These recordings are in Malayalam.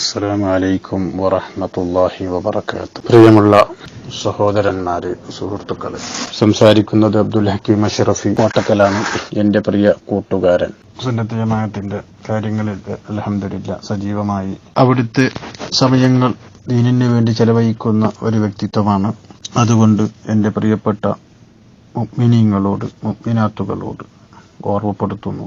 അസ്സലാമു അലൈക്കും വറഹ്മത്തുള്ളാഹി വബറകാതുഹു. പ്രിയമുള്ള സഹോദരന്മാരെ സുഹൃത്തുക്കളെ സംസാരിക്കുന്നത് അബ്ദുൽ ഹക്കീം അഷറഫി കോട്ടക്കലാണ് എന്റെ പ്രിയ കൂട്ടുകാരൻ. സുന്നത്ത് ജമാഅത്തിന്റെ കാര്യങ്ങളിൽ അലഹമില്ല സജീവമായി അവിടുത്തെ സമയങ്ങൾ ദീനിന് വേണ്ടി ചെലവഴിക്കുന്ന ഒരു വ്യക്തിത്വമാണ്. അതുകൊണ്ട് എന്റെ പ്രിയപ്പെട്ട മുഗ്മിനീങ്ങളോട് മുഗ്മിനാത്തുകളോട് ഓർമ്മപ്പെടുത്തുന്നു.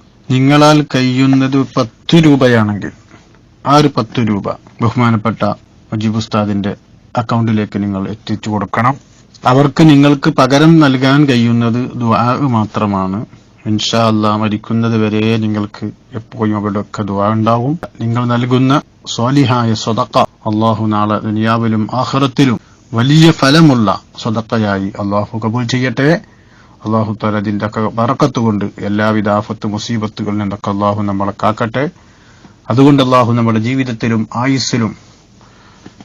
നിങ്ങളാൽ കഴിയുന്നത് പത്ത് രൂപയാണെങ്കിൽ ആ ഒരു പത്ത് രൂപ ബഹുമാനപ്പെട്ട മുജീബ് ഉസ്താദിന്റെ അക്കൗണ്ടിലേക്ക് നിങ്ങൾ എത്തിച്ചു കൊടുക്കണം. അവർക്ക് നിങ്ങൾക്ക് പകരം നൽകാൻ കഴിയുന്നത് ദുആ മാത്രമാണ്. ഇൻഷാ അല്ലാ മരിക്കുന്നത് വരെ നിങ്ങൾക്ക് എപ്പോഴും അവിടെയൊക്കെ ദുആ ഉണ്ടാവും. നിങ്ങൾ നൽകുന്ന സ്വാലിഹായ സ്വതക്ക അള്ളാഹു നാളെ ദുനിയാവിലും ആഹ്റത്തിലും വലിയ ഫലമുള്ള സ്വതക്കയായി അള്ളാഹു കബൂൽ ചെയ്യട്ടെ. അള്ളാഹു താല അതിന്റെ ഒക്കെ കൊണ്ട് എല്ലാവിധ ആഫത്ത് മുസീബത്തുകളിൽ നിന്നൊക്കെ അള്ളാഹു നമ്മളെ കാക്കട്ടെ. അതുകൊണ്ട് അള്ളാഹു നമ്മുടെ ജീവിതത്തിലും ആയുസ്സിലും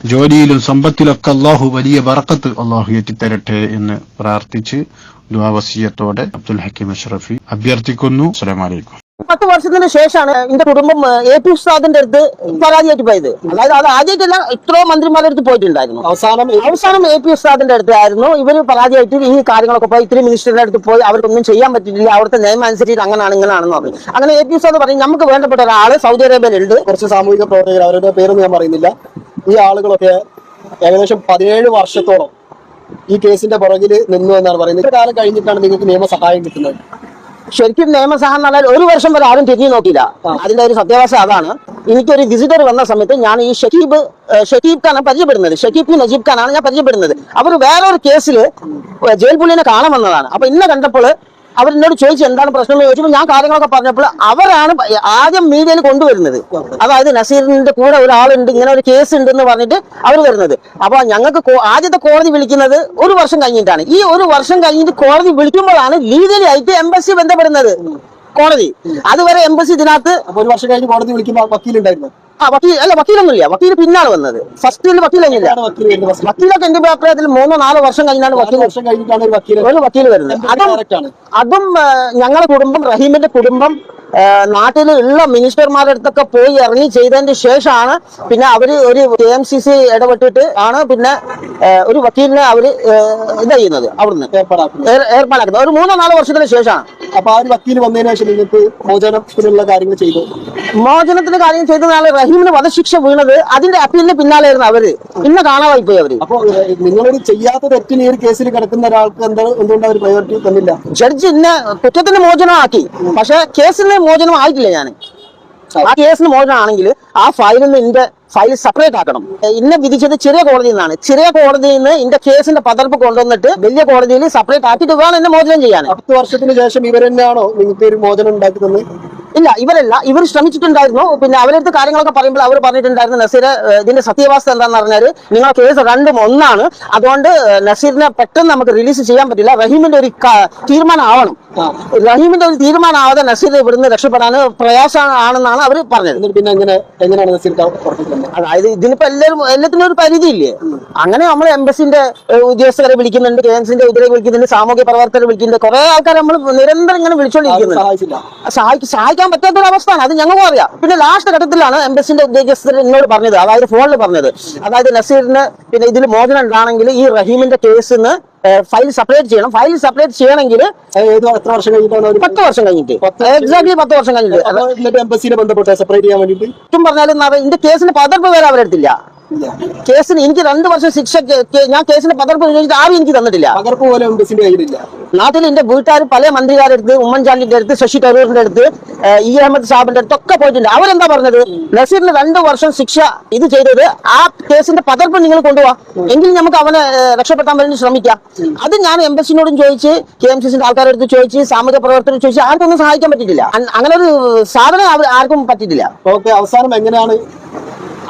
ജോലിയിലും സമ്പത്തിലൊക്കെ അള്ളാഹു വലിയ വറക്കത്ത് അള്ളാഹു എത്തിത്തരട്ടെ എന്ന് പ്രാർത്ഥിച്ച് ദുവാവസീയത്തോടെ അബ്ദുൽ ഹക്കീം അഷ്റഫി അഭ്യർത്ഥിക്കുന്നു. അസ്സലാമു അലൈക്കും. പത്ത് വർഷത്തിന് ശേഷമാണ് എന്റെ കുടുംബം എ പി ഉസ്താദിന്റെ അടുത്ത് പരാതിയായിട്ട് പോയത് അതായത് അത് ആദ്യമായിട്ടല്ല ഇത്രയോ മന്ത്രിമാരുടെ അടുത്ത് പോയിട്ടുണ്ടായിരുന്നു. അവസാനം അവസാനം എ പി ഉസ്താദിന്റെ അടുത്തായിരുന്നു. ഇവർ പരാതിയായിട്ട് ഈ കാര്യങ്ങളൊക്കെ പോയി ഇത്രയും മിനിസ്റ്ററിന്റെ അടുത്ത് പോയി അവർക്കൊന്നും ചെയ്യാൻ പറ്റിയില്ല അവിടുത്തെ നിയമം അനുസരിച്ച് അങ്ങനെയാണ് ഇങ്ങനെയാണെന്ന് പറഞ്ഞു. അങ്ങനെ എ പി ഉസ്താദ് പറഞ്ഞു നമുക്ക് വേണ്ടപ്പെട്ട ഒരാൾ സൗദി അറേബ്യയിലുണ്ട്. കുറച്ച് സാമൂഹിക പ്രവർത്തകർ അവരുടെ പേരൊന്നും ഞാൻ പറയുന്നില്ല. ഈ ആളുകളൊക്കെ ഏകദേശം പതിനേഴ് വർഷത്തോളം ഈ കേസിന്റെ പുറകിൽ നിന്നു എന്നാണ് പറയുന്നത്. ഇത്ര കാലം കഴിഞ്ഞിട്ടാണ് നിങ്ങൾക്ക് നിയമസഹായം കിട്ടുന്നത്. ശരിക്കും നിയമസഭ എന്നാൽ ഒരു വർഷം വരെ ആരും തിരിഞ്ഞു നോക്കിയില്ല. അതിന്റെ ഒരു സത്യാവസ്ഥ അതാണ്. എനിക്കൊരു വിസിറ്റർ വന്ന സമയത്ത് ഞാൻ ഈ ഷക്കീബ് ഷക്കീബ് ഖാനാണ് പരിചയപ്പെടുന്നത്. ഷക്കീബ് നജീബ് ഖാനാണ് ഞാൻ പരിചയപ്പെടുന്നത്. അവർ വേറൊരു കേസിൽ ജയിൽ പുള്ളിനെ കാണാൻ വന്നതാണ്. അപ്പൊ ഇന്നെ കണ്ടപ്പോൾ അവർ എന്നോട് ചോദിച്ചു എന്താണ് പ്രശ്നം എന്ന് ചോദിച്ചപ്പോൾ ഞാൻ കാര്യങ്ങളൊക്കെ പറഞ്ഞപ്പോൾ അവരാണ് ആദ്യം മീഡിയയിൽ കൊണ്ടുവരുന്നത്. അതായത് നസീറിന്റെ കൂടെ ഒരാളുണ്ട് ഇങ്ങനെ ഒരു കേസ് ഉണ്ട് എന്ന് പറഞ്ഞിട്ട് അവർ വരുന്നത്. അപ്പൊ ഞങ്ങൾക്ക് ആദ്യത്തെ കോടതി വിളിക്കുന്നത് ഒരു വർഷം കഴിഞ്ഞിട്ടാണ്. ഈ ഒരു വർഷം കഴിഞ്ഞിട്ട് കോടതി വിളിക്കുമ്പോഴാണ് ലീഗലി ആയിട്ട് എംബസി ബന്ധപ്പെടുന്നത്. കോടതി അതുവരെ എംബസി ഇതിനകത്ത് ഒരു വർഷം കഴിഞ്ഞ് കോടതി വിളിക്കുമ്പോൾ വക്കീലുണ്ടായിരുന്നു ആ വക്കീൽ അല്ല വക്കീലൊന്നുമില്ല. വക്കീൽ പിന്നാണ് വന്നത്. ഫസ്റ്റിൽ വക്കീൽ കഴിഞ്ഞില്ല വക്കീലൊക്കെ എന്റെ അഭിപ്രായത്തിൽ മൂന്നോ നാലോ വർഷം കഴിഞ്ഞാണ് വക്കീൽ വർഷം കഴിഞ്ഞിട്ടാണ് ഒരു വക്കീൽ വരുന്നത്. അതും അതും ഞങ്ങളുടെ കുടുംബം റഹീമിന്റെ കുടുംബം ആ, നാട്ടിലുള്ള മിനിസ്റ്റർമാരുടെ അടുത്തൊക്കെ പോയി ഇറങ്ങി ചെയ്തതിന് ശേഷമാണ് പിന്നെ അവർ ഒരു കെ എം സി സി ഇടപെട്ടിട്ട് ആണ് പിന്നെ ഒരു വക്കീലിനെ അവർ ഇത് ചെയ്യുന്നത് അവിടുന്ന്. ഏർപ്പാടാക്കുന്നത്. ഒരു മൂന്നോ നാലോ വർഷത്തിന് ശേഷമാണ്. അപ്പൊ ആ ഒരു വക്കീൽ വന്നതിന് ശേഷം നിങ്ങൾക്ക് മോചനത്തിനുള്ള കാര്യങ്ങൾ ചെയ്തു? മോചനത്തിന്റെ കാര്യം ചെയ്തതാണ് റഹീമിന് വധശിക്ഷ വീണത് അതിന്റെ അപ്പീലിന് പിന്നാലെയായിരുന്നു അവർ. പിന്നെ കാണാതായി പോയി അവർ. അപ്പൊ നിങ്ങളൊരു ചെയ്യാത്ത തെറ്റിന് ഈ ഒരു കേസിൽ കിടക്കുന്ന ഒരാൾക്ക് എന്താ എന്തുകൊണ്ട് അവർ പ്രയോറിറ്റി തന്നില്ല? ജഡ്ജ് ഇന്നെ കുറ്റത്തിന് മോചനമാക്കി. പക്ഷെ കേസിന് മോചനം ആയിട്ടില്ല ഞാൻ ആ കേസിന് മോചനമാണെങ്കിൽ ആ ഫയലിൽ നിന്ന് എന്റെ ഫയൽ സെപ്പറേറ്റ് ആക്കണം. ഇന്നെ വിധിച്ചത് ചെറിയ കോടതിയിൽ നിന്നാണ്. ചെറിയ കോടതിയിൽ നിന്ന് ഇന്റെ കേസിന്റെ പകർപ്പ് കൊണ്ടുവന്നിട്ട് വലിയ കോടതിയിൽ സെപ്പറേറ്റ് ആക്കിയിട്ട് വേണം എന്നെ മോചനം ചെയ്യാൻ. പത്ത് വർഷത്തിന് ശേഷം ഇവർ തന്നെയാണോ നിങ്ങൾക്ക് ഒരു മോചനം ഉണ്ടാക്കി തന്നെ ഇല്ല ഇവരല്ല. ഇവർ ശ്രമിച്ചിട്ടുണ്ടായിരുന്നു. പിന്നെ അവരടുത്ത് കാര്യങ്ങളൊക്കെ പറയുമ്പോൾ അവർ പറഞ്ഞിട്ടുണ്ടായിരുന്നു നസീർ ഇതിന്റെ സത്യാവസ്ഥ എന്താണെന്ന് പറഞ്ഞാൽ നിങ്ങളെ കേസ് രണ്ടും ഒന്നാണ്. അതുകൊണ്ട് നസീറിനെ പെട്ടെന്ന് നമുക്ക് റിലീസ് ചെയ്യാൻ പറ്റില്ല. റഹീമിന്റെ ഒരു തീരുമാനമാവണം. തീരുമാനം ആവണം റഹീമിന്റെ ഒരു തീരുമാനം ആവാതെ നസീർ ഇവിടുന്ന് രക്ഷപ്പെടാൻ പ്രയാസമാണെന്നാണ് അവർ പറഞ്ഞത്. പിന്നെ എങ്ങനെ എങ്ങനെയാണ് നസീർ അതായത് ഇതിനിപ്പോ എല്ലാവരും എല്ലാത്തിനും ഒരു പരിധി ഇല്ലേ അങ്ങനെ നമ്മൾ എംബസിന്റെ ഉദ്യോഗസ്ഥരെ വിളിക്കുന്നുണ്ട് കെ എംസിന്റെ ഉദ്യോഗ വിളിക്കുന്നുണ്ട് സാമൂഹ്യ പ്രവർത്തകരെ വിളിക്കുന്നുണ്ട്. കുറെ ആൾക്കാർ നമ്മൾ നിരന്തരം ഇങ്ങനെ വിളിച്ചോണ്ടിരിക്കുന്നുണ്ട്. സഹായിക്കാൻ സഹായിക്കാൻ പറ്റാത്തൊരു അവസ്ഥയാണ്. അത് ഞങ്ങൾക്കും അറിയാം. പിന്നെ ലാസ്റ്റ് ഘട്ടത്തിലാണ് എംബസിന്റെ ഉദ്യോഗസ്ഥർ എന്നോട് പറഞ്ഞത് അതായത് ഫോണിൽ പറഞ്ഞത്. അതായത് നസീറിന് പിന്നെ ഇതിൽ മോചനം ഉണ്ടാണെങ്കിൽ ഈ റഹീമിന്റെ കേസിന് ഫയൽ സെപ്പറേറ്റ് ചെയ്യണം. ഫയൽ സെപ്പറേറ്റ് ചെയ്യണമെങ്കിൽ എത്ര വർഷം കഴിഞ്ഞിട്ടാണ് പത്ത് വർഷം കഴിഞ്ഞിട്ട്. എക്സാക്ട് എക്സാക്ട്ലി പത്ത് വർഷം കഴിഞ്ഞിട്ട്. എംബസിനെ ബന്ധപ്പെട്ട് സെപ്പറേറ്റ് ചെയ്യാൻ വേണ്ടിയിട്ട്? പറഞ്ഞാലും ഇതിന്റെ കേസിന് പകർപ്പ് വരെ അവരെടുത്തില്ല കേസിന് എനിക്ക് രണ്ട് വർഷം ശിക്ഷ ഞാൻ കേസിന്റെ പകർപ്പ് ചോദിച്ചിട്ട് ആരും എനിക്ക് തന്നിട്ടില്ല. പകർപ്പ് പോലെ കയ്യിലില്ല. നാട്ടിൽ എന്റെ വീട്ടുകാർ പല മന്ത്രിമാരുടെ അടുത്ത് ഉമ്മൻചാണ്ടിന്റെ അടുത്ത് ശശി തരൂരിന്റെ അടുത്ത് ഇ. അഹമ്മദ് സാബിന്റെ അടുത്ത് ഒക്കെ പോയിട്ടുണ്ട്. അവരെന്താ പറഞ്ഞത്? നസീറിന് രണ്ടു വർഷം ശിക്ഷ ഇത് ചെയ്തത് ആ കേസിന്റെ പകർപ്പ് നിങ്ങൾ കൊണ്ടുപോവാ എങ്കിൽ നമുക്ക് അവനെ രക്ഷപ്പെടുത്താൻ രക്ഷപ്പെടാൻ വേണ്ടി ശ്രമിക്കാം. അത് ഞാൻ എംബസിനോടും ചോദിച്ച് കെ എം സി സിന്റെ ആൾക്കാരുടെ അടുത്ത് ചോദിച്ച് സാമൂഹ്യ പ്രവർത്തകരോട് ചോദിച്ച് ആർക്കൊന്നും സഹായിക്കാൻ പറ്റിയിട്ടില്ല. അങ്ങനെ ഒരു സാധനം ആർക്കും പറ്റിയിട്ടില്ല. ഓക്കെ അവസാനം എങ്ങനെയാണ്?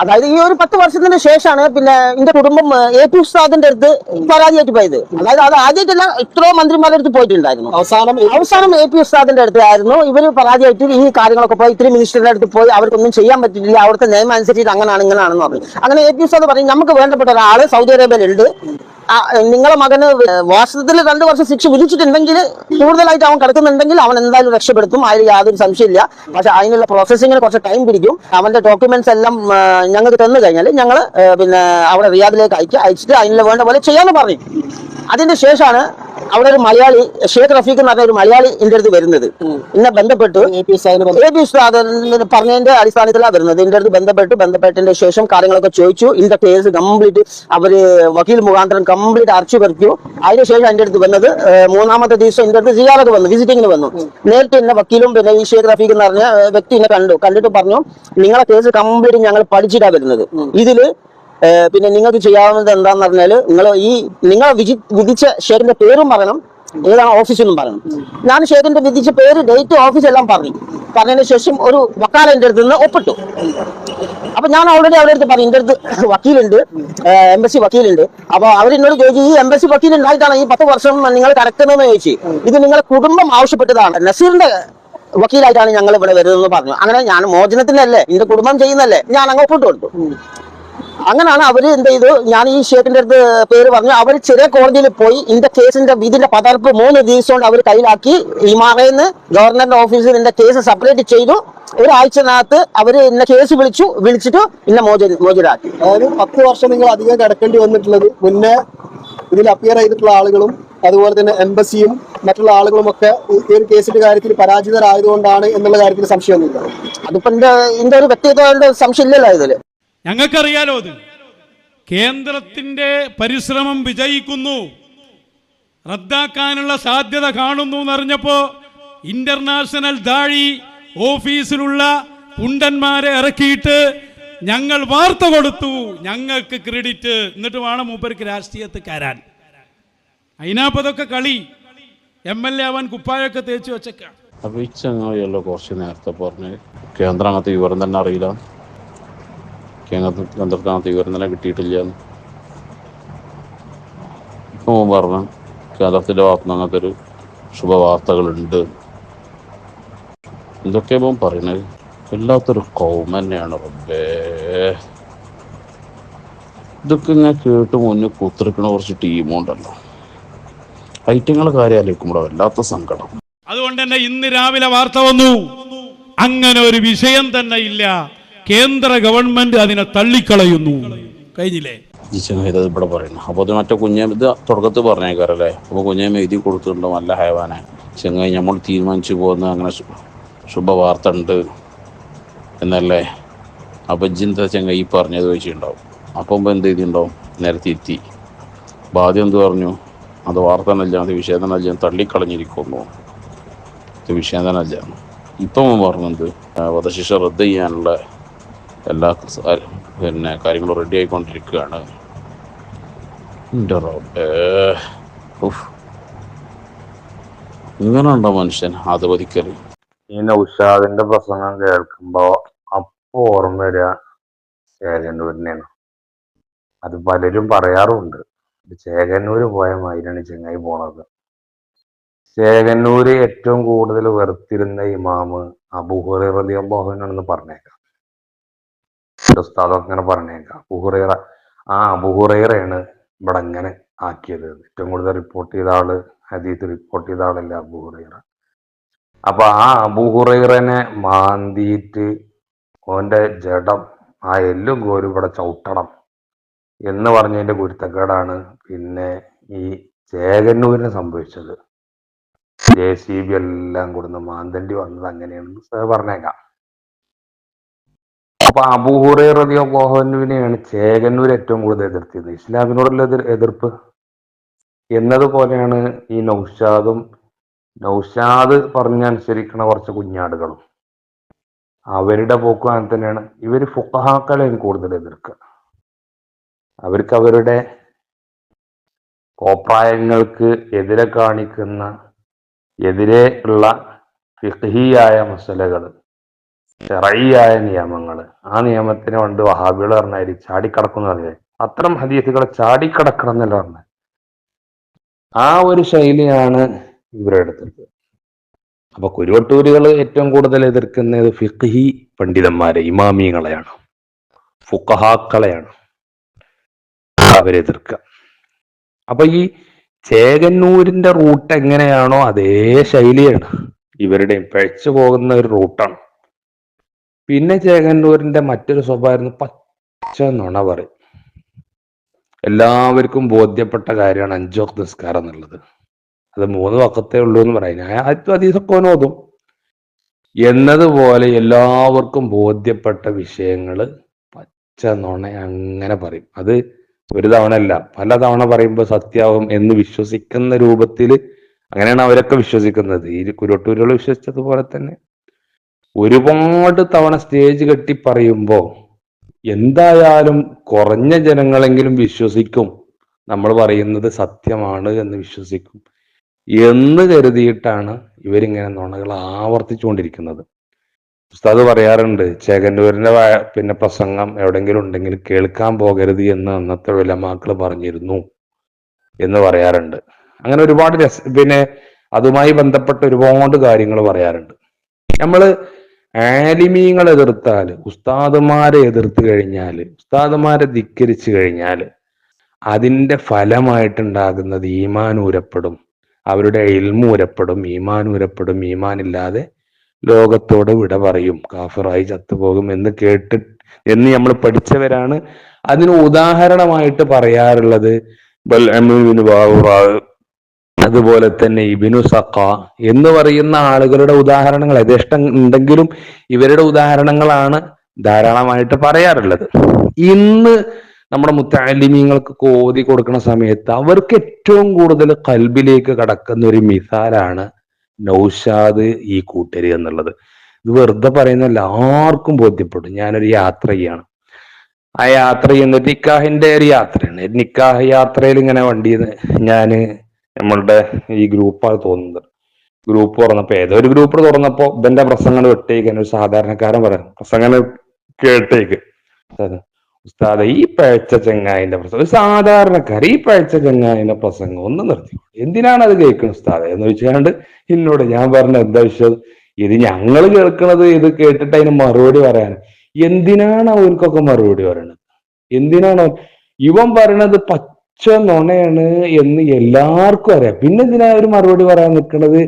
അതായത് ഈ ഒരു പത്ത് വർഷത്തിന് ശേഷമാണ് പിന്നെ എന്റെ കുടുംബം എ പി ഉസ്താദിന്റെ അടുത്ത് പരാതിയായിട്ട് പോയത്. അതായത് അത് ആദ്യമായിട്ടല്ല ഇത്രയോ മന്ത്രിമാരുടെ അടുത്ത് പോയിട്ടുണ്ടായിരുന്നു. അവസാനം അവസാനം എ പി ഉസ്താദിന്റെ അടുത്തായിരുന്നു ഇവർ പരാതിയായിട്ട് ഈ കാര്യങ്ങളൊക്കെ പോയി ഇത്രയും മിനിസ്റ്ററുടെ അടുത്ത് പോയി അവർക്കൊന്നും ചെയ്യാൻ പറ്റില്ല അവിടുത്തെ നിയമം അനുസരിച്ച് അങ്ങനെയാണ് ഇങ്ങനെയാണെന്ന് പറഞ്ഞു. അങ്ങനെ എ പി ഉസ്താദ് പറഞ്ഞു നമുക്ക് വേണ്ടപ്പെട്ട ഒരാൾ സൗദി അറേബ്യയിലുണ്ട്. നിങ്ങളെ മകന് വാസ്തവത്തിൽ രണ്ടു വർഷം ശിക്ഷ വിധിച്ചിട്ടുണ്ടെങ്കിൽ കൂടുതലായിട്ട് അവൻ കിടക്കുന്നുണ്ടെങ്കിൽ അവൻ എന്തായാലും രക്ഷപ്പെടുത്തും അതിൽ യാതൊരു സംശയമില്ല. പക്ഷെ അതിനുള്ള പ്രോസസ്സിങ്ങിന് കുറച്ച് ടൈം പിടിക്കും. അവന്റെ ഡോക്യുമെന്റ്സ് എല്ലാം ഞങ്ങൾക്ക് തന്നു കഴിഞ്ഞാൽ ഞങ്ങൾ പിന്നെ അവിടെ റിയാദിലേക്ക് അയക്കുക അയച്ചിട്ട് അതിനുള്ള വേണ്ട പോലെ ചെയ്യാമെന്ന് പറഞ്ഞു. അതിന്റെ ശേഷമാണ് അവിടെ ഒരു മലയാളി ഷേഖ് റഫീഖ് എന്ന് പറഞ്ഞ ഒരു മലയാളി എന്റെ അടുത്ത് വരുന്നത്. എന്നെ ബന്ധപ്പെട്ട് എ പി ഉസ്താദ് പറഞ്ഞതിന്റെ അടിസ്ഥാനത്തിലാണ് വരുന്നത്. എന്റെ അടുത്ത് ബന്ധപ്പെട്ട് ബന്ധപ്പെട്ടതിന്റെ ശേഷം കാര്യങ്ങളൊക്കെ ചോദിച്ചു. ഇന്റെ കേസ് കംപ്ലീറ്റ് അവർ വക്കീൽ മുഖാന്തരം കംപ്ലീറ്റ് അരച്ചു പറിച്ചു അതിനുശേഷം എന്റെ അടുത്ത് വന്നത് മൂന്നാമത്തെ ദിവസം എന്റെ അടുത്ത് സിയാറത്ത് വന്നു വിസിറ്റിംഗിന് വന്നു. നേരിട്ട് എന്നെ വക്കീലും പിന്നെ ഈ ഷേഖ് റഫീഖ് എന്ന് പറഞ്ഞ വ്യക്തി എന്നെ കണ്ടു. കണ്ടിട്ട് പറഞ്ഞു നിങ്ങളെ കേസ് കംപ്ലീറ്റ് ഞങ്ങൾ പഠിച്ചിട്ടാണ് വരുന്നത്. ഇതിൽ പിന്നെ നിങ്ങൾക്ക് ചെയ്യാവുന്നത് എന്താന്ന് പറഞ്ഞാൽ നിങ്ങൾ ഈ നിങ്ങൾ വിധി വിധിച്ച ഷെയറിന്റെ പേരും പറയണം ഏതാണ് ഓഫീസ് എന്നും പറയണം. ഞാൻ ഷെയറിന്റെ വിധിച്ച പേര് ഡേറ്റ് ഓഫീസ് എല്ലാം പറഞ്ഞു. പറഞ്ഞതിന് ശേഷം ഒരു വക്കാല എന്റെ അടുത്ത് നിന്ന് ഒപ്പിട്ടു. അപ്പൊ ഞാൻ ഓൾറെഡി അവരുടെ അടുത്ത് പറഞ്ഞു എന്റെ അടുത്ത് വക്കീലുണ്ട് എംബസി വക്കീലുണ്ട്. അപ്പൊ അവരെന്നോട് ചോദിച്ചു ഈ എംബസി വക്കീൽ ഉണ്ടായിട്ടാണ്? ഈ പത്ത് വർഷം നിങ്ങൾ കടക്കുന്നതെന്ന് ചോദിച്ചു. ഇത് നിങ്ങളെ കുടുംബം ആവശ്യപ്പെട്ടതാണ്. നസീറിന്റെ വക്കീലായിട്ടാണ് ഞങ്ങൾ ഇവിടെ വരുന്നതെന്ന് പറഞ്ഞു. അങ്ങനെ ഞാൻ മോചനത്തിനല്ലേ എന്റെ കുടുംബം ചെയ്യുന്നല്ലേ ഞാൻ അങ്ങ് ഒപ്പിട്ട് കൊടുത്തു. അങ്ങനെയാണ് അവർ എന്ത് ചെയ്തു? ഞാൻ ഈ ഷേഖിന്റെ അടുത്ത് പേര് പറഞ്ഞു. അവർ ചെറിയ കോടതിയിൽ പോയി ഇന്റെ കേസിന്റെ വിധിന്റെ പകർപ്പ് മൂന്ന് ദിവസം കൊണ്ട് അവർ കയ്യിലാക്കി. ഇമാറയിൽ ഗവർണറിന്റെ ഓഫീസിൽ എന്റെ കേസ് സെപ്പറേറ്റ് ചെയ്തു. ഒരാഴ്ചനകത്ത് അവർ എന്നെ കേസ് വിളിച്ചു. വിളിച്ചിട്ട് എന്നെ മോചന മോചനാക്കി അതായത് പത്ത് വർഷം നിങ്ങൾ അധികം കിടക്കേണ്ടി വന്നിട്ടുള്ളത്. മുന്നേ ഇതിൽ അപ്പിയർ ചെയ്തിട്ടുള്ള ആളുകളും അതുപോലെ തന്നെ എംബസിയും മറ്റുള്ള ആളുകളും ഒക്കെ ഈ ഒരു കേസിന്റെ കാര്യത്തിൽ പരാജിതരായതുകൊണ്ടാണ് എന്നുള്ള കാര്യത്തിൽ സംശയമൊന്നുമില്ല. അതിപ്പോ എന്റെ എന്റെ ഒരു വ്യക്തിത്വ സംശയമില്ലല്ലോ ഇതിൽ. ഞങ്ങൾക്കറിയാലോ അത്. കേന്ദ്രത്തിന്റെ പരിശ്രമം വിജയിക്കുന്നു. റദ്ദാക്കാനുള്ള സാധ്യത കാണുന്നു എന്നറിഞ്ഞപ്പോ ഇന്റർനാഷണൽ ദാഴി ഓഫീസിലുള്ള കുണ്ടന്മാരെ ഇറക്കിയിട്ട് ഞങ്ങൾ വാർത്ത കൊടുത്തു. ഞങ്ങൾക്ക് ക്രെഡിറ്റ്. എന്നിട്ട് വേണം മൂപ്പർക്ക് രാഷ്ട്രീയത്തിൽ കയറാൻ അതിനാപ്പതൊക്കെ കളി. എം എൽ എ ആവാൻ കുപ്പായൊക്കെ തേച്ച് വെച്ചേക്കാം അപ്പൊ കുറച്ച് നേരത്തെ പറഞ്ഞ്. കേന്ദ്രം അങ്ങനത്തെ വിവരം തന്നെ അറിയില്ല. കേന്ദ്ര കേന്ദ്രത്തിന് അങ്ങനത്തെ വിവരം തന്നെ കിട്ടിയിട്ടില്ല എന്ന്. പറഞ്ഞു ശുഭവാർത്തകളുണ്ട്. എന്തൊക്കെ ഇപ്പം പറയുന്നത് വല്ലാത്തൊരു തന്നെയാണ് റബ്ബേ. ഇതൊക്കെ ഇങ്ങനെ കേട്ട് മുന്നിൽ കുത്തിരിക്കണ കുറച്ച് ടീമുണ്ടല്ലോ കാര്യം വല്ലാത്ത സങ്കടം. അതുകൊണ്ട് തന്നെ ഇന്ന് രാവിലെ വാർത്ത വന്നു. അങ്ങനെ ഒരു വിഷയം തന്നെ ഇല്ല. കേന്ദ്ര ഗവൺമെന്റ് അതിനെ തള്ളിക്കളയുന്നു. കഴിഞ്ഞില്ലേ? ഇവിടെ പറയുന്നു. അപ്പോൾ അത് മറ്റേ കുഞ്ഞ ഇത് തുടക്കത്തിൽ പറഞ്ഞേക്കാറല്ലേ? അപ്പോൾ കുഞ്ഞേ എഴുതി കൊടുത്തിട്ടുണ്ടോ നല്ല ഹൈവാനെ. ചെങ്ങായി നമ്മൾ തീരുമാനിച്ചു പോകുന്ന അങ്ങനെ ശുഭവാർത്ത ഉണ്ട് എന്നല്ലേ? അപ്പം ജിന്ത ചെങ്ങായി പറഞ്ഞത് വെച്ചിട്ടുണ്ടാവും അപ്പം എന്ത് ചെയ്തിട്ടുണ്ടാവും നേരെ തിരുത്തി ബാധ്യം എന്ത് പറഞ്ഞു? അത് വാർത്ത തന്നെ അല്ല തള്ളിക്കളഞ്ഞിരിക്കുന്നു. ഇത് അല്ല ഇപ്പം പറഞ്ഞത് വധശിക്ഷ റദ്ദ് ചെയ്യാനുള്ള എല്ലാ പിന്നെ കാര്യങ്ങളും റെഡി ആയിക്കൊണ്ടിരിക്കുകയാണ്. എന്റെ റബ്ബേ. ഉഫ്. ഇങ്ങനെയുണ്ടോ മനുഷ്യൻ അധപതിക്കൽ ഈ നൗഷാദിന്റെ പ്രസംഗം കേൾക്കുമ്പോ അപ്പൊ ഓർമ്മ വരിക ചേകന്നൂരിനെയാണ്. അത് പലരും പറയാറുണ്ട്. ചേകന്നൂര് പോയ മാതിരിയാണ് ചെങ്ങായി പോണത്. ചേകന്നൂര് ഏറ്റവും കൂടുതൽ വെറുത്തിരുന്ന ഇമാമ് അബുഹുറിയാണെന്ന് പറഞ്ഞേക്കാം. ഉസ്താദൊക്കെ അങ്ങനെ പറഞ്ഞേക്കാം. ബുഹുറേറ ആ ബുഹുറേറയാണ് ഇവിടെ അങ്ങനെ ആക്കിയത്. ഏറ്റവും കൂടുതൽ റിപ്പോർട്ട് ചെയ്ത ആൾ ഹദീത്ത് റിപ്പോർട്ട് ചെയ്ത ആളല്ല അബുഹുറേറ അപ്പൊ ആ അബൂഹുറൈറനെ മാന്തിയിട്ട് ഓന്റെ ജഡം ആ എല്ലും കോരും ഇവിടെ ചവിട്ടണം എന്ന് പറഞ്ഞതിന്റെ കുരുത്തക്കേടാണ് പിന്നെ ഈ ചേകന്നൂരിന് സംഭവിച്ചത്. ജെ സി ബി എല്ലാം കൂടുന്ന മാന്തണ്ടി വന്നത് അങ്ങനെയാണെന്ന് പറഞ്ഞേക്കാം. അപ്പൊ അബൂഹുറൈറതി അള്ളാഹുവിനെയാണ് ചേകന്നൂർ ഏറ്റവും കൂടുതൽ എതിർത്തിയത്. ഇസ്ലാമിനോടുള്ള എതിർ എതിർപ്പ്? എന്നതുപോലെയാണ് ഈ നൗഷാദും നൗഷാദ് പറഞ്ഞനുസരിക്കണ കുറച്ച് കുഞ്ഞാടുകളും. അവരുടെ പോക്കും അങ്ങനെ തന്നെയാണ്. ഇവർ ഫുക്കഹാക്കളെ കൂടുതൽ എതിർക്കുക അവർക്ക് അവരുടെ കോപ്രായങ്ങൾക്ക് എതിരെ കാണിക്കുന്ന എതിരെ ഉള്ള ഫിഹിയായ മസലകൾ. ചെറിയായ നിയമങ്ങൾ ആ നിയമത്തിന് കൊണ്ട് വഹാബികൾ പറഞ്ഞാൽ ചാടിക്കടക്കുന്നു പറഞ്ഞേ. അത്തരം ഹദീസുകൾ ചാടിക്കടക്കണം എന്നല്ല പറഞ്ഞത് ആ ഒരു ശൈലിയാണ് ഇവരുടെ അടുത്തത് അപ്പൊ കുരുവട്ടൂരുകൾ ഏറ്റവും കൂടുതൽ എതിർക്കുന്നത് ഫിഖ്ഹി പണ്ഡിതന്മാരെ ഇമാമിയങ്ങളെയാണ് ഫുക്കഹാക്കളെയാണ് അവരെതിർക്കുക അപ്പൊ ഈ ചേകന്നൂരിന്റെ റൂട്ട് എങ്ങനെയാണോ അതേ ശൈലിയാണ് ഇവരുടെയും പഴച്ചു പോകുന്ന ഒരു റൂട്ടാണ്. പിന്നെ ചേകന്നൂരിന്റെ മറ്റൊരു സ്വഭാവമായിരുന്നു പച്ച നുണ പറയും. എല്ലാവർക്കും ബോധ്യപ്പെട്ട കാര്യമാണ് അഞ്ചോക് നിസ്കാരം എന്നുള്ളത്. അത് മൂന്ന് വക്കത്തേ ഉള്ളൂ എന്ന് പറയും. ഞാൻ ആദ്യത്തെ അതീതൊക്കെ ഓതും. എന്നതുപോലെ എല്ലാവർക്കും ബോധ്യപ്പെട്ട വിഷയങ്ങൾ പച്ച നുണ അങ്ങനെ പറയും. അത് ഒരു തവണ അല്ല പല തവണ പറയുമ്പോൾ സത്യാവും എന്ന് വിശ്വസിക്കുന്ന രൂപത്തിൽ അങ്ങനെയാണ് അവരൊക്കെ വിശ്വസിക്കുന്നത്. ഈ കുരുട്ടൂരുകൾ വിശ്വസിച്ചതുപോലെ തന്നെ. ഒരുപാട് തവണ സ്റ്റേജ് കെട്ടി പറയുമ്പോൾ എന്തായാലും കുറഞ്ഞ ജനങ്ങളെങ്കിലും വിശ്വസിക്കും. നമ്മൾ പറയുന്നത് സത്യമാണ് എന്ന് വിശ്വസിക്കും. എന്ന് കരുതിയിട്ടാണ് ഇവരിങ്ങനെ നുണകൾ ആവർത്തിച്ചുകൊണ്ടിരിക്കുന്നത്. ഉസ്താദ് പറയാറുണ്ട് ചേകന്നൂരിന്റെ പിന്നെ പ്രസംഗം എവിടെങ്കിലും ഉണ്ടെങ്കിൽ കേൾക്കാൻ പോകരുത് എന്ന് അന്നത്തെ വിലമാക്കൾ പറഞ്ഞിരുന്നു എന്ന് പറയാറുണ്ട്. അങ്ങനെ ഒരുപാട് രസ പിന്നെ അതുമായി ബന്ധപ്പെട്ട ഒരുപാട് കാര്യങ്ങൾ പറയാറുണ്ട്. നമ്മൾ ആലിമീങ്ങളെ എതിർത്താൽ ഉസ്താദുമാരെ എതിർത്ത് കഴിഞ്ഞാൽ ഉസ്താദുമാരെ ധിക്കരിച്ചു കഴിഞ്ഞാൽ അതിന്റെ ഫലമായിട്ടുണ്ടാകുന്നത് ഈമാനൂരപ്പെടും അവരുടെ ഇൽമൂരപ്പെടും ഈമാൻ ഇല്ലാതെ ലോകത്തോട് വിട പറയും കാഫറായി ചത്തുപോകും എന്ന് കേട്ട് എന്ന് നമ്മൾ പഠിച്ചവരാണ്. അതിന് ഉദാഹരണമായിട്ട് പറയാറുള്ളത് ബൽ അതുപോലെ തന്നെ ഇബിനു സഖ എന്ന് പറയുന്ന ആളുകളുടെ ഉദാഹരണങ്ങൾ യഥേഷ്ടം ഉണ്ടെങ്കിലും ഇവരുടെ ഉദാഹരണങ്ങളാണ് ധാരാളമായിട്ട് പറയാറുള്ളത്. ഇന്ന് നമ്മുടെ മുത്താലിമീങ്ങൾക്ക് കോതി കൊടുക്കുന്ന സമയത്ത് അവർക്ക് ഏറ്റവും കൂടുതൽ കൽബിലേക്ക് കടക്കുന്ന ഒരു മിസാലാണ് നൗഷാദ് ഈ കൂട്ടര് എന്നുള്ളത്. ഇത് വെറുതെ പറയുന്നല്ല ആർക്കും ബോധ്യപ്പെടും. ഞാനൊരു യാത്ര ചെയ്യാണ് ആ യാത്ര ചെയ്യുന്നത് നിക്കാഹിന്റെ ഒരു യാത്രയാണ്. നിക്കാഹ് യാത്രയിൽ ഇങ്ങനെ വണ്ടിയിൽ ഞാൻ നമ്മളുടെ ഈ ഗ്രൂപ്പാണ് തോന്നുന്നത്. ഗ്രൂപ്പ് തുറന്നപ്പോ ഏതോ ഒരു ഗ്രൂപ്പ് തുറന്നപ്പോ ഇവന്റെ പ്രസംഗങ്ങൾ വിട്ടേക്കാൻ ഒരു സാധാരണക്കാരൻ പറയാം പ്രസംഗങ്ങൾ കേട്ടേക്ക്. ഉസ്താദ്, ഈ പഴച്ച ചെങ്ങായിന്റെ പ്രസംഗം ഒരു സാധാരണക്കാരൻ ഈ പഴച്ച ചെങ്ങായിന്റെ പ്രസംഗം ഒന്ന് നിർത്തി എന്തിനാണ് അത് കേൾക്കുന്നത് ഉസ്താദ്? എന്ന് ചോദിച്ചാണ്ട് എന്നോട് ഞാൻ പറഞ്ഞ എന്താ വിഷയം ഇത് ഞങ്ങൾ കേൾക്കുന്നത് ഇത് കേട്ടിട്ട് അതിന് മറുപടി പറയാൻ. എന്തിനാണ് അവർക്കൊക്കെ മറുപടി പറയണത്? എന്തിനാണ്? ഇവൻ പറയണത് പച്ച നുണയാണ് എന്ന് എല്ലാവർക്കും അറിയാം. പിന്നെ എന്തിനാ ഒരു മറുപടി പറയാൻ നിൽക്കണത്?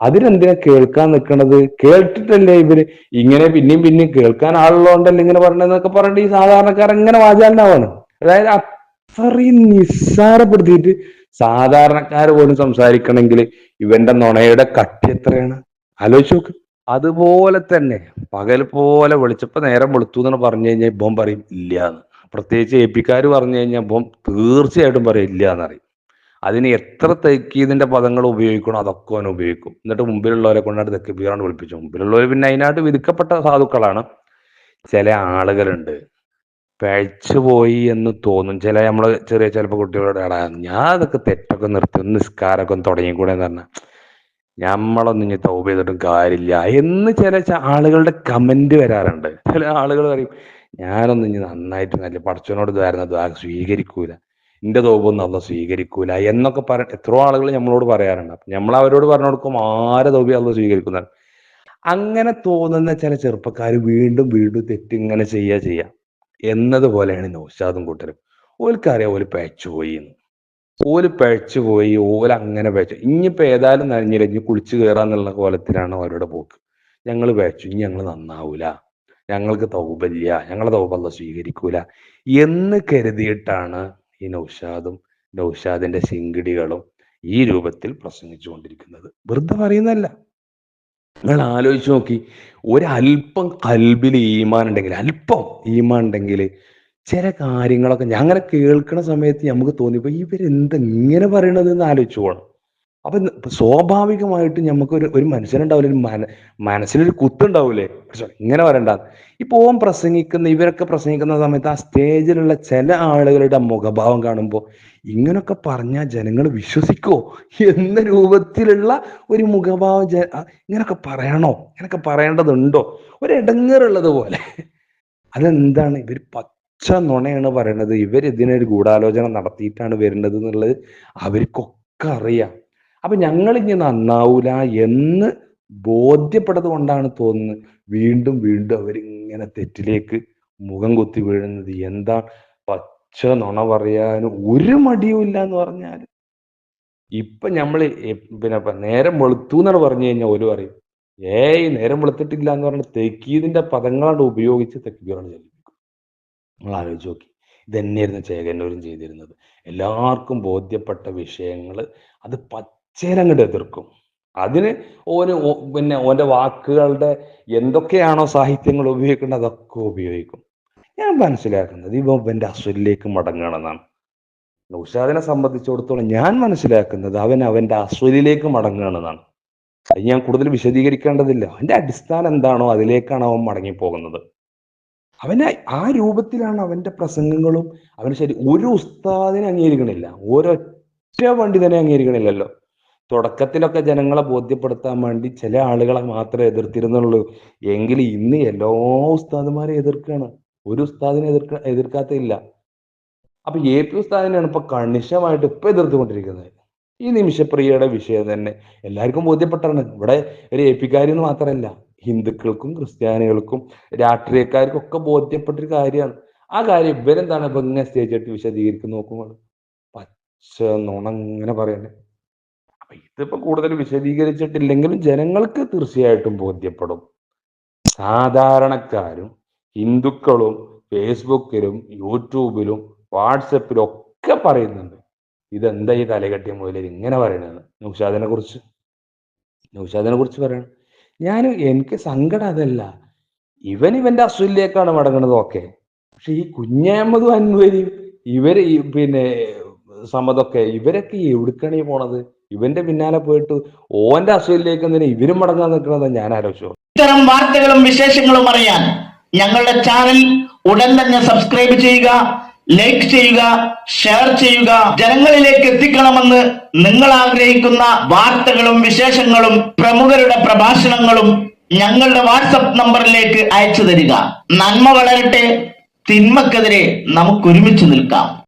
അതിനെന്തിനാ കേൾക്കാൻ നിൽക്കണത്? കേട്ടിട്ടല്ലേ ഇവർ ഇങ്ങനെ പിന്നെയും പിന്നെയും കേൾക്കാൻ ആളുള്ളതുകൊണ്ടല്ലേ ഇങ്ങനെ പറഞ്ഞതെന്നൊക്കെ പറഞ്ഞിട്ട് ഈ സാധാരണക്കാരൻ എങ്ങനെ വാചാലനാവാണ്. അതായത് അത്രയും നിസ്സാരപ്പെടുത്തിയിട്ട് സാധാരണക്കാർ പോലും സംസാരിക്കണമെങ്കിൽ ഇവന്റെ നുണയുടെ കട്ടി എത്രയാണ്? ആലോചിച്ച് നോക്ക്. അതുപോലെ തന്നെ പകൽ പോലെ വെളിച്ചപ്പോ നേരം വെളുത്തു എന്ന് പറഞ്ഞു കഴിഞ്ഞാൽ ഇപ്പം പറയും ഇല്ല പ്രത്യേകിച്ച് എ പിക്കാർ പറഞ്ഞു കഴിഞ്ഞപ്പം തീർച്ചയായിട്ടും പറയും ഇല്ല എന്നറിയും. അതിന് എത്ര തെക്കീതിന്റെ പദങ്ങൾ ഉപയോഗിക്കണോ അതൊക്കെ അവൻ ഉപയോഗിക്കും. എന്നിട്ട് മുമ്പിലുള്ളവരെ കൊണ്ടാണ് തെക്കിപ്പിക്കാണ്ട് വിളിപ്പിച്ചു മുമ്പിലുള്ളവർ പിന്നെ അതിനായിട്ട് വിധിക്കപ്പെട്ട സാധുക്കളാണ്. ചില ആളുകളുണ്ട്. പഴിച്ചുപോയി എന്ന് തോന്നും. ചില നമ്മൾ ചെറിയ ചിലപ്പോൾ കുട്ടികളോട് എടാ ഞാൻ അതൊക്കെ തെറ്റൊക്കെ നിർത്തി ഒന്ന് നിസ്കാരമൊക്കെ ഒന്ന് തുടങ്ങിക്കൂടെ എന്ന് പറഞ്ഞാൽ നമ്മളൊന്നും ഇനി തൗബ ചെയ്തിട്ടും കാര്യമില്ല എന്ന് ചില ആളുകളുടെ കമന്റ് വരാറുണ്ട്. ചില ആളുകൾ പറയും ഞാനൊന്നും ഇനി നന്നായിട്ട് നല്ല പടച്ചവനോട് ഇതായിരുന്നു ദ്വാ സ്വീകരിക്കൂല. എന്റെ തോപൊന്നും അല്ല സ്വീകരിക്കൂല എന്നൊക്കെ പറ എത്രയോ ആളുകൾ നമ്മളോട് പറയാറുണ്ട്. അപ്പൊ നമ്മൾ അവരോട് പറഞ്ഞു കൊടുക്കും ആരെ തോപി അല്ല സ്വീകരിക്കുന്നതാണ് അങ്ങനെ തോന്നുന്ന ചില ചെറുപ്പക്കാർ വീണ്ടും വീണ്ടും തെറ്റിങ്ങനെ ചെയ്യുക ചെയ്യുക എന്നതുപോലെയാണ് നൗഷാദും കൂട്ടരും. ഓൽക്കറിയാം ഓൽ പഴച്ചു പോയി എന്ന് ഓൽ പഴച്ചു പോയി ഓൽ അങ്ങനെ പഴച്ചു. ഇനിയിപ്പോ ഏതായാലും നനഞ്ഞില്ല. ഇനി കുളിച്ചു കയറാന്നുള്ള കോലത്തിലാണ് അവരുടെ പോക്ക്. ഞങ്ങൾ പഴച്ചു. ഇനി ഞങ്ങൾ നന്നാവൂല. ഞങ്ങൾക്ക് തൗബല്ല ഞങ്ങളെ തൗബല്ല സ്വീകരിക്കൂല എന്ന് കരുതിയിട്ടാണ് ഈ നൗഷാദും നൗഷാദിന്റെ ശിങ്കിടികളും ഈ രൂപത്തിൽ പ്രസംഗിച്ചുകൊണ്ടിരിക്കുന്നത് വെറുതെ പറയുന്നതല്ല. നിങ്ങൾ ആലോചിച്ച് നോക്കി ഒരല്പം കൽബിൽ ഈമാൻ ഉണ്ടെങ്കിൽ അല്പം ഈമാൻ ഉണ്ടെങ്കിൽ ചില കാര്യങ്ങളൊക്കെ ഞാൻ കേൾക്കുന്ന സമയത്ത് നമുക്ക് തോന്നിയപ്പോ ഇവരെന്താ ഇങ്ങനെ പറയണത് എന്ന് ആലോചിച്ചു പോകണം അപ്പൊ സ്വാഭാവികമായിട്ട് നമുക്ക് ഒരു ഒരു മനുഷ്യനുണ്ടാവില്ല ഒരു മന മനസ്സിലൊരു കുത്തുണ്ടാവൂലേ? ഇങ്ങനെ വരണ്ട ഇപ്പൊ ഓം പ്രസംഗിക്കുന്ന ഇവരൊക്കെ പ്രസംഗിക്കുന്ന സമയത്ത് ആ സ്റ്റേജിലുള്ള ചില ആളുകളുടെ മുഖഭാവം കാണുമ്പോൾ ഇങ്ങനൊക്കെ പറഞ്ഞാൽ ജനങ്ങൾ വിശ്വസിക്കോ? എന്ന രൂപത്തിലുള്ള ഒരു മുഖഭാവം ഇങ്ങനൊക്കെ പറയണോ? ഇങ്ങനൊക്കെ പറയേണ്ടതുണ്ടോ? ഒരു ഇടങ്ങേറുള്ളത് പോലെ. അതെന്താണ്? ഇവർ പച്ച നുണയാണ് പറയണത്. ഇവർ ഇതിനൊരു ഗൂഢാലോചന നടത്തിയിട്ടാണ് വരുന്നത് എന്നുള്ളത് അവർക്കൊക്കെ അറിയാം. അപ്പൊ ഞങ്ങൾ ഇനി നന്നാവൂല എന്ന് ബോധ്യപ്പെട്ടത് കൊണ്ടാണ് തോന്നുന്നത്. വീണ്ടും വീണ്ടും അവരിങ്ങനെ തെറ്റിലേക്ക് മുഖം കൊത്തി വീഴുന്നത്. എന്താ പച്ച നുണ പറയാനും ഒരു മടിയും ഇല്ല എന്ന് പറഞ്ഞാൽ? ഇപ്പൊ നമ്മൾ പിന്നെ നേരം വെളുത്തു എന്നാണ് പറഞ്ഞു കഴിഞ്ഞാൽ ഒരു പറയും. ഏയ് നേരം വെളുത്തിട്ടില്ല എന്ന് പറഞ്ഞാൽ തെക്കീതിന്റെ പദങ്ങളാണ് ഉപയോഗിച്ച് തെക്കുകളാണ് ചൊല്ലിപ്പിക്കും നിങ്ങൾ ആലോചിച്ച് നോക്കി. ഇതന്നെയായിരുന്നു ചേകന്നൂരും ചെയ്തിരുന്നത്. എല്ലാവർക്കും ബോധ്യപ്പെട്ട വിഷയങ്ങൾ അത് പച്ചേരങ്ങോട്ട് എതിർക്കും. അതിന് ഓന് പിന്നെ ഓന്റെ വാക്കുകളുടെ എന്തൊക്കെയാണോ സാഹിത്യങ്ങൾ ഉപയോഗിക്കേണ്ടത് അതൊക്കെ ഉപയോഗിക്കും. ഞാൻ മനസ്സിലാക്കുന്നത് ഇവ ഇവന്റെ അസുരിലേക്ക് മടങ്ങണമെന്നാണ് നൗഷാദിനെ സംബന്ധിച്ചിടത്തോളം ഞാൻ മനസ്സിലാക്കുന്നത് അവൻ അവന്റെ അസുരിലേക്ക് മടങ്ങണമെന്നാണ് അത് ഞാൻ കൂടുതൽ വിശദീകരിക്കേണ്ടതില്ല. അവന്റെ അടിസ്ഥാനം എന്താണോ അതിലേക്കാണ് അവൻ മടങ്ങിപ്പോകുന്നത്. അവനെ ആ രൂപത്തിലാണ് അവന്റെ പ്രസംഗങ്ങളും അവന് ശരി ഒരു ഉസ്താദിനെ അംഗീകരിക്കണില്ല. ഒരൊറ്റ പണ്ഡിതനെ അംഗീകരിക്കണില്ലല്ലോ. തുടക്കത്തിലൊക്കെ ജനങ്ങളെ ബോധ്യപ്പെടുത്താൻ വേണ്ടി ചില ആളുകളെ മാത്രമേ എതിർത്തിരുന്നുള്ളൂ. എങ്കിൽ ഇന്ന് എല്ലാ ഉസ്താദുമാരെ എതിർക്കുകയാണ് ഒരു ഉസ്താദിനെ എതിർക്ക എതിർക്കാത്തില്ല അപ്പൊ എ പി ഉസ്താദിനെയാണ് ഇപ്പൊ കണിശമായിട്ട് ഇപ്പൊ എതിർത്തുകൊണ്ടിരിക്കുന്നത്. ഈ നിമിഷപ്രിയയുടെ വിഷയം തന്നെ. എല്ലാവർക്കും ബോധ്യപ്പെട്ടാണ്. ഇവിടെ ഒരു എ പിക്കാരെന്ന് മാത്രമല്ല ഹിന്ദുക്കൾക്കും ക്രിസ്ത്യാനികൾക്കും രാഷ്ട്രീയക്കാർക്കും ഒക്കെ ബോധ്യപ്പെട്ടൊരു കാര്യമാണ്. ആ കാര്യം ഇവരെന്താണ് ഇപ്പൊ ഇങ്ങനെ സ്റ്റേജ് ഇട്ട് വിശദീകരിക്കുന്ന നോക്കുമ്പോൾ? പച്ച നുണ ഇങ്ങനെ പറയണേ അപ്പൊ ഇതിപ്പോ കൂടുതൽ വിശദീകരിച്ചിട്ടില്ലെങ്കിലും ജനങ്ങൾക്ക് തീർച്ചയായിട്ടും ബോധ്യപ്പെടും. സാധാരണക്കാരും ഹിന്ദുക്കളും ഫേസ്ബുക്കിലും യൂട്യൂബിലും വാട്സപ്പിലും ഒക്കെ പറയുന്നുണ്ട് ഇതെന്താ ഈ തലകെട്ടിയ മുതൽ ഇങ്ങനെ പറയണത്? നൗഷാദിനെ കുറിച്ച്. നൗഷാദിനെ കുറിച്ച് പറയണം. ഞാൻ എനിക്ക് സങ്കടം അതല്ല. ഇവൻ ഇവന്റെ അസുലിലേക്കാണ് മടങ്ങുന്നത് ഓക്കെ. പക്ഷെ ഈ കുഞ്ഞഹമ്മദും അൻവരി ഇവർ പിന്നെ സമതൊക്കെ ഇവരൊക്കെ എവിടുക്കാണ് ഈ പോണത്? ഇവന്റെ പിന്നാലെ പോയിട്ട് ഓന്റെ അസുഖയിലേക്ക് എന്തിനാ ഇവരും മടങ്ങാൻ നിൽക്കുന്നത് ഞാൻ ആലോചിച്ചു. ഇത്തരം വാർത്തകളും വിശേഷങ്ങളും അറിയാൻ ഞങ്ങളുടെ ചാനൽ ഉടൻ തന്നെ സബ്സ്ക്രൈബ് ചെയ്യുക ലൈക്ക് ചെയ്യുക ഷെയർ ചെയ്യുക. ജനങ്ങളിലേക്ക് എത്തിക്കണമെന്ന് നിങ്ങൾ ആഗ്രഹിക്കുന്ന വാർത്തകളും വിശേഷങ്ങളും പ്രമുഖരുടെ പ്രഭാഷണങ്ങളും ഞങ്ങളുടെ വാട്സപ്പ് നമ്പറിലേക്ക് അയച്ചു തരിക. നന്മ വളരട്ടെ തിന്മക്കെതിരെ നമുക്ക് ഒരുമിച്ച് നിൽക്കാം.